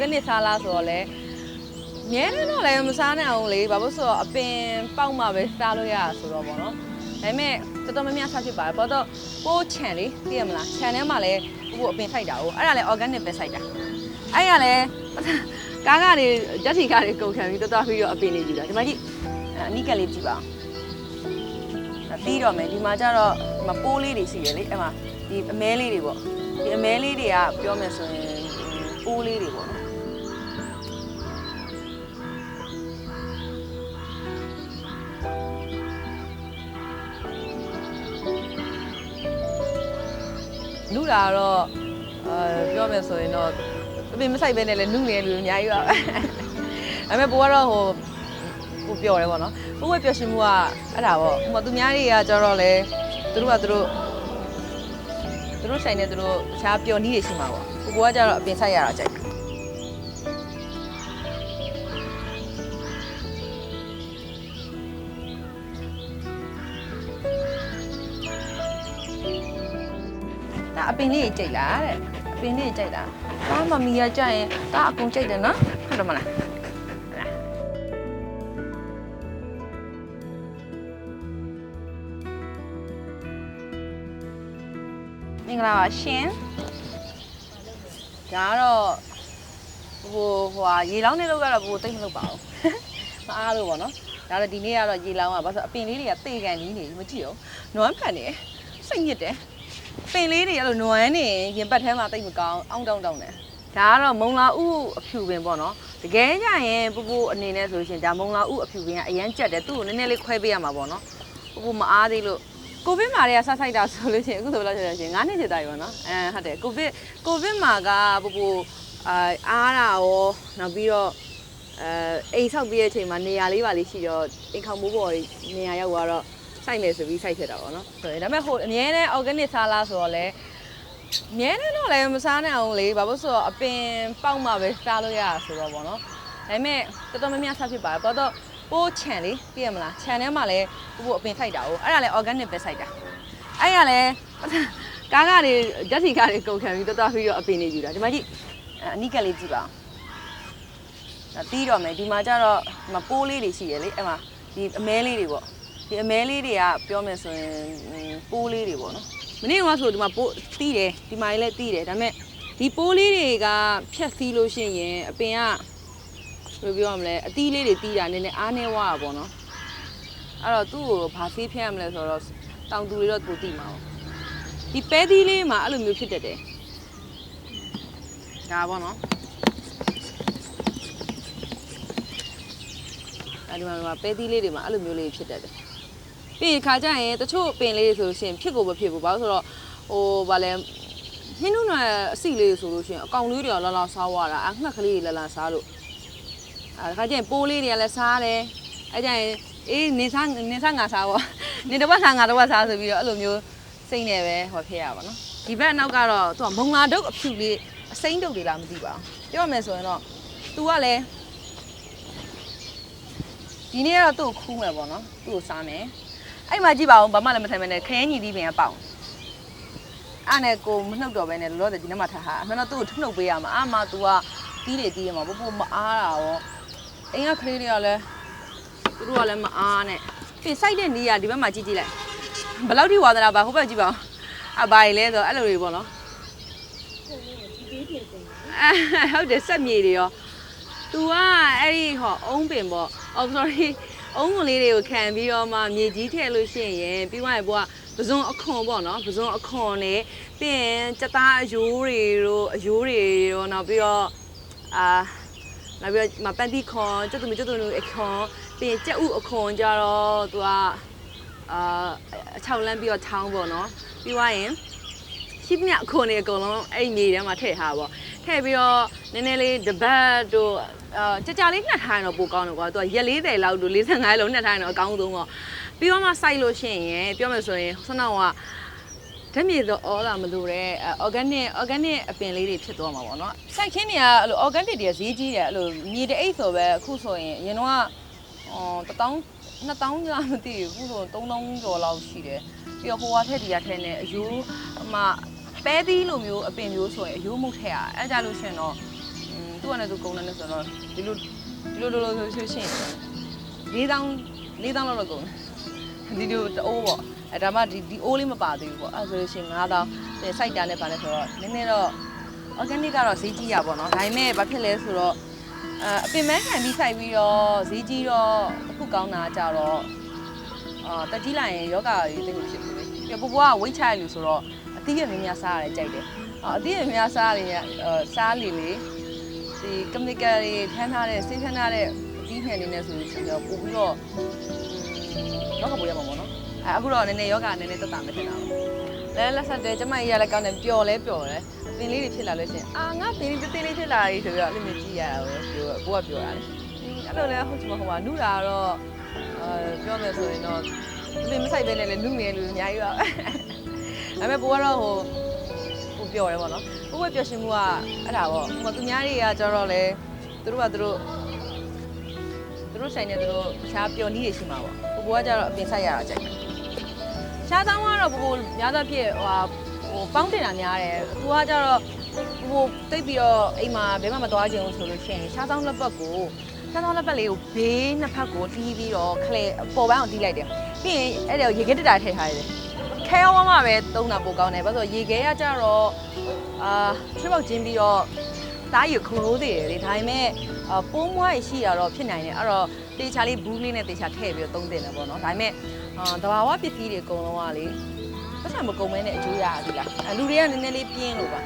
organic စားလားဆိုတော့လေမြဲတယ်တော့လည်းမစားနိုင်အောင်လေဘာလို့ဆိုတော့အပင်ပေါက်မှပဲစားလို့ရတာဆိုတော့ဗောနော်ဒါပေမဲ့တော်တော်များများစားဖြစ်ပါတယ်ဘာလို့ပိုးချန်လေသိရမလားချန်ထဲမှာလည်းဟိုအပင်ထိုက်တာ哦အဲ့ဒါလည်း organic ပဲစိုက်တာအဲ့ရလည်းကားကနေရက်စီကားတွေကုန်ခံပြီးတော်တော်ပြီးတော့အပင်တွေကြည့်တာဒီမှာကြည့်အနိကလေးကြည့်ပါအောင်ပြီးတော့မယ်ဒီမှာကျတော့ဒီမှာပိုးလေးတွေရှိရလေအဲ့မှာဒီအမဲလေးတွေပေါ့ဒီအမဲလေးတွေကပြောမယ်ဆိုရင်ပိုးလေးတွေပေါ့ လူတာကတော့အဲပြောမယ်ဆိုရင်တော့အပင်မဆိုင်ပဲနဲ့လည်းနုနေတဲ့လူအများကြီးပါပဲဒါပေမဲ့ပိုကတော့ဟိုဟိုပျော်တယ်ပေါ့နော်ပိုကပျော်ရွှင်မှုကအဲ့ဒါပေါ့ဟိုမှာသူများတွေကကြတော့လေသူတို့ကသူတို့သူတို့ဆိုင်နေသူတို့တခြားပျော်နည်းတွေရှိမှာပေါ့ကိုကကြတော့အပင်ဆိုင်ရတာကြိုက် အပင်လေးကြီးကြိတ်လားတဲ့အပင်လေးကြီးကြိတ်တာဒါမမီရကြရင်ဒါအကုန်ကြိတ်တယ်နော်ဟုတ်တယ်မလားမင်္ဂလာပါရှင်ဒါကတော့ဟိုဟိုဟာရေလောင်းနေလို့ကတော့ဘိုးတိတ်မလုပ်ပါဘူးမအားလို့ပေါ့နော်ဒါတော့ဒီနေ့ကတော့ရေလောင်းอ่ะဘာလို့အပင်လေးတွေကတေကန်ကြီးနေမကြည့်ရောနွမ်းဖန်နေစိတ်ညစ်တယ် ပင်လေးတွေအဲ့လိုနွမ်းနေရင်ပတ်ထဲမှာတိတ်မကောင်းအောင်းတောင်းတောင်းတယ်ဒါကတော့မုံလာဥအဖြူပင်ပေါ့နော်တကယ်ကြရင်ပူပူအနေနဲ့ဆိုရှင်ဒါမုံလာဥအဖြူပင်ကအရန်ကြက်တယ်သူ့ကိုနည်းနည်းလေးခွဲပေးရမှာပေါ့နော်ပူပူမအားသေးလို့ကိုဗစ်မှာတွေကဆဆိုင်တာဆိုလို့ရှိရင်အခုဆိုဘယ်လောက်ကြာရှင်9နှစ်ကြာပြီပေါ့နော်အဲဟုတ်တယ်ကိုဗစ်ကိုဗစ်မှာကပူပူအာအားတာရောနောက်ပြီးတော့အဲအိမ်ဆောက်ပြီးတဲ့အချိန်မှာနေရာလေးပါလေးရှိတော့အိမ်ခေါင်မိုးပေါ်နေရာရောက်သွားတော့ စိုက်မယ်ဆိုပြီးစိုက်ဖြစ်တာပေါ့နော်ဆိုရင်ဒါပေမဲ့ဟိုအမြဲတမ်း organic စားလားဆိုတော့လေမြဲတယ်တော့လည်းမစားနိုင်အောင်လေဘာလို့ဆိုတော့အပင်ပေါက်မှပဲစားလို့ရတာဆိုတော့ပေါ့နော်ဒါပေမဲ့တော်တော်များများစားဖြစ်ပါတယ်ဘာလို့ပိုးချန်လေသိရမလားချန်ထဲမှာလည်းပို့ပို့အပင်ထိုက်တာ哦အဲ့ဒါလည်း organic ပဲစိုက်တာအဲ့ရလည်းကားကနေရက်စီကားတွေကုန်ခံပြီးတော်တော်ပြီးတော့အပင်တွေယူတာဒီမှာကြည့်အနိကလေးကြည့်ပါအောင်ဒါပြီးတော့မယ်ဒီမှာကျတော့ဒီမှာပိုးလေးတွေရှိရလေအဲ့မှာဒီအမဲလေးတွေပေါ့ ဒီအမဲလေးတွေကပြောမယ်ဆိုရင်ပိုးလေးတွေပေါ့နော်မနေ့ကဆိုဒီမှာပိုးတီးတယ်ဒီမှာလည်းတီးတယ်ဒါပေမဲ့ဒီပိုးလေးတွေကဖြတ်စည်းလို့ရှိရင်အပင်ကဘယ်လိုပြောရမလဲအသီးလေးတွေတီးတာနည်းနည်းအားနေဝါတာပေါ့နော်အဲ့တော့သူ့ကိုဘာဆေးဖျက်ရမလဲဆိုတော့တောင်သူတွေတော့သူတီးမှာပေါ့ဒီပဲသီးလေးမှာအဲ့လိုမျိုးဖြစ်တတ်တယ်ဒါပေါ့နော်အဲ့ဒီမှာဒီမှာပဲသီးလေးတွေမှာအဲ့လိုမျိုးလေးဖြစ်တတ်တယ် ပြီးရင်ခါကျရင်တချို့ပင်လေးတွေဆိုလို့ရှိရင်ဖြစ်ကိုမဖြစ်ဘူးဘာလို့ဆိုတော့ဟိုဗာလဲဟင်းနုနယ်အစီလေးဆိုလို့ရှိရင်အကောင်လေးတွေကလာလာစားသွားတာအငှက်ကလေးတွေလာလာစားလို့အဲခါကျရင်ပိုးလေးတွေကလည်းစားတယ်အဲကျရင်အေးနေစားနေစားငါစားပေါ့နေတော့စားငါတော့စားဆိုပြီးတော့အဲ့လိုမျိုးစိတ်နဲ့ပဲဟောဖြစ်ရပါတော့ဒီဘက်နောက်ကတော့သူကမုံလာဒုတ်အဖြူလေးအစိမ့်ဒုတ်တွေလားမသိပါဘူးပြောရမယ်ဆိုရင်တော့ तू ကလည်းဒီနေ့ကတော့သူ့ကိုခူးမယ်ပေါ့နော်သူ့ကိုစားမယ် အဲ့မှာကြည့်ပါဦးဘာမှလည်းမထိုင်မနဲ့ခရမ်းညီသီးပင်ကပေါအောင်အဲ့နဲ့ကိုမနှုတ်တော့ပဲနဲ့လောလောဆယ်ဒီနေ့မှထားဟာအမှန်တော့သူ့ကိုထုနှုတ်ပေးရမှာအာမ तू ကတီးတယ်တီးရမှာပို့ပို့မအားတာရောအိမ်ကကလေးတွေကလည်းသူတို့ကလည်းမအားနဲ့ပြင်စိုက်တဲ့နေရဒီဘက်မှာကြည့်ကြည့်လိုက်ဘယ်လောက်ထိဝါသနာပါဟိုဘက်ကြည့်ပါဦးအဘာကြီးလဲဆိုအဲ့လိုတွေပေါ့နော်အဲဟုတ်တယ်စက်မြေတွေရော तू ကအဲ့ဒီဟောအုံးပင်ပေါ့ oh sorry အုံးကလေးတွေကိုခံပြီးတော့မှမြေကြီးထည့်လို့ရှိရင်ပြီးသွားရင်ဘိုးကပဇွန်အခွန်ပေါ့နော်ပဇွန်အခွန်နဲ့ပြီးရင်စက်သားအယိုးတွေတို့အယိုးတွေရောနောက်ပြီးတော့အာနောက်ပြီးတော့မပန်တီခွန်ကျွတ်သူမကျွတ်သူတို့အခွန်ပြီးရင်ကြက်ဥအခွန်ကြတော့သူကအာအချောက်လန်းပြီးတော့ထောင်းပေါ့နော်ပြီးသွားရင်ရှိသမျှအခွန်တွေအကုန်လုံးအဲ့ဒီမြေထဲမှာထည့်ထားပါပေါ့ ထည့်ပြီးတော့နည်းနည်းလေးတပတ်တို့အာကြကြလေးနှက်ထားရင်တော့ပိုကောင်းတယ်ကွာသူကရက်40လောက်တို့45လောက်နှက်ထားရင်တော့အကောင်းဆုံးပေါ့ပြီးတော့မှစိုက်လို့ရှိရင်ပြောမယ်ဆိုရင်ဆွမ်းတော်ကဓာတ်မြေတော့အော်လာမလို့တဲ့ organic organic အပင်လေးတွေဖြစ်သွားမှာပေါ့နော်စိုက်ခင်းတွေကအဲ့လို organic တွေကဈေးကြီးတယ်အဲ့လိုမြေတအိတ်ဆိုပဲအခုဆိုရင်အရင်တော့အော်1000 2000ကြာမသိဘူးအခုဆို3000ကျော်လောက်ရှိတယ်ပြီးတော့ဟိုဟာထက်ဒီဟာထက်နဲ့အယိုးအမ ပဲသီးလိုမျိုးအပင်မျိုးဆိုရင်အယိုးမုတ်ထက်ရအဲ့ကြလို့ရှိရင်တော့သူကလည်းသူကုန်တယ်လို့ဆိုတော့ဒီလိုဒီလိုလိုလိုဆိုဆိုရှင်၄တောင်း၄တောင်းလောက်တော့ကုန်တယ်ဒီလိုတအိုးပေါ့အဲဒါမှဒီဒီအိုးလေးမပါသေးဘူးပေါ့အဲဆိုလို့ရှင်၅တောင်းစိုက်တာနဲ့ပါလဲဆိုတော့နည်းနည်းတော့ organic ကတော့ဈေးကြီးရပါတော့ဒါပေမဲ့ဘာဖြစ်လဲဆိုတော့အအပင်မခံပြီးစိုက်ပြီးတော့ဈေးကြီးတော့အခုကောင်းတာကြတော့အာတက်ကြီးလိုက်ရင်ယောဂကြီးတိတ်မဖြစ်ဘူးလေပြပူပွားကဝိတ်ချရလို့ဆိုတော့ အသီးရများများစားရတယ်ကြိုက်တယ်အာအသီးရများစားရရင်စားလေလေဒီ chemical တွေထမ်းထားတဲ့ဆေးထမ်းထားတဲ့အသီးနှံနေနေဆိုလို့ရှိရင်ပို့ပြီးတော့ယောဂပိုရမှာပေါ့နော်အဲအခုတော့နည်းနည်းယောဂနည်းနည်းတက်တာမဖြစ်တာဘူးလဲလက်ဆက်တယ်ကျမကြီးရလည်းကောင်းတယ်ပျော်လဲပျော်တယ်ပင်လေးတွေဖြစ်လာလို့ရှိရင်အာငါပင်လေးသေးသေးလေးဖြစ်လာပြီဆိုပြီးတော့အဲ့လိုမျိုးကြည့်ရတာပဲပြောကိုကပြောတာလေအဲ့လိုလဲဟုတ်ချင်မဟုတ်ပါနုတာတော့အဲပြောမယ်ဆိုရင်တော့ပင်မဆိုင်ပဲနဲ့လည်းနုနေလူအများကြီးပါ ဒါပေမဲ့ကိုကတော့ဟိုဟိုပျော်တယ်ပေါ့နော်ကိုကပျော်ရှင်မှုကအဲ့ဒါပေါ့ဟိုသူများတွေကကြတော့လေသူတို့ကသူတို့သူတို့ဆိုင်နေသူတို့ရှားပျော်နည်းတွေရှိမှာပေါ့ကိုကကြတော့အပင်ဆိုင်ရတာကြိုက်တယ်ရှားဆောင်ကတော့ပိုများသောဖြင့်ဟိုဟာဟိုပေါင်းတင်တာများတယ်သူကကြတော့ဟိုတိတ်ပြီးတော့အိမ်မှာဘယ်မှမသွားချင်ဘူးဆိုလို့ရှိရင်ရှားဆောင်လက်ပတ်ကိုရှားဆောင်လက်ပတ်လေးကိုဘေးနှစ်ဖက်ကိုတီးပြီးတော့ခလေပေါ်ပန်းအောင်တီးလိုက်တယ်ပြီးရင်အဲ့ဒါကိုရေခဲတက်တာထည့်ထားရတယ် ခဲရောမှပဲသုံးတာပိုကောင်းတယ်ဘာလို့ဆိုရေခဲကကြတော့အာချစ်ပေါက်ချင်းပြီးတော့တားယူခလို့သေးတယ်လေဒါပေမဲ့အာပိုးမွားရရှိရတော့ဖြစ်နိုင်တယ်အဲ့တော့တေချာလေးဘူးလေးနဲ့တေချာထည့်ပြီးတော့သုံးတင်တယ်ပေါ့နော်ဒါပေမဲ့အာတဘာဝပစ္စည်းတွေအကုန်လုံးကလေပတ်စံမကုန်မဲနဲ့အကျိုးရရသီလားအဲလူတွေကနည်းနည်းလေးပြင်းလို့ပါ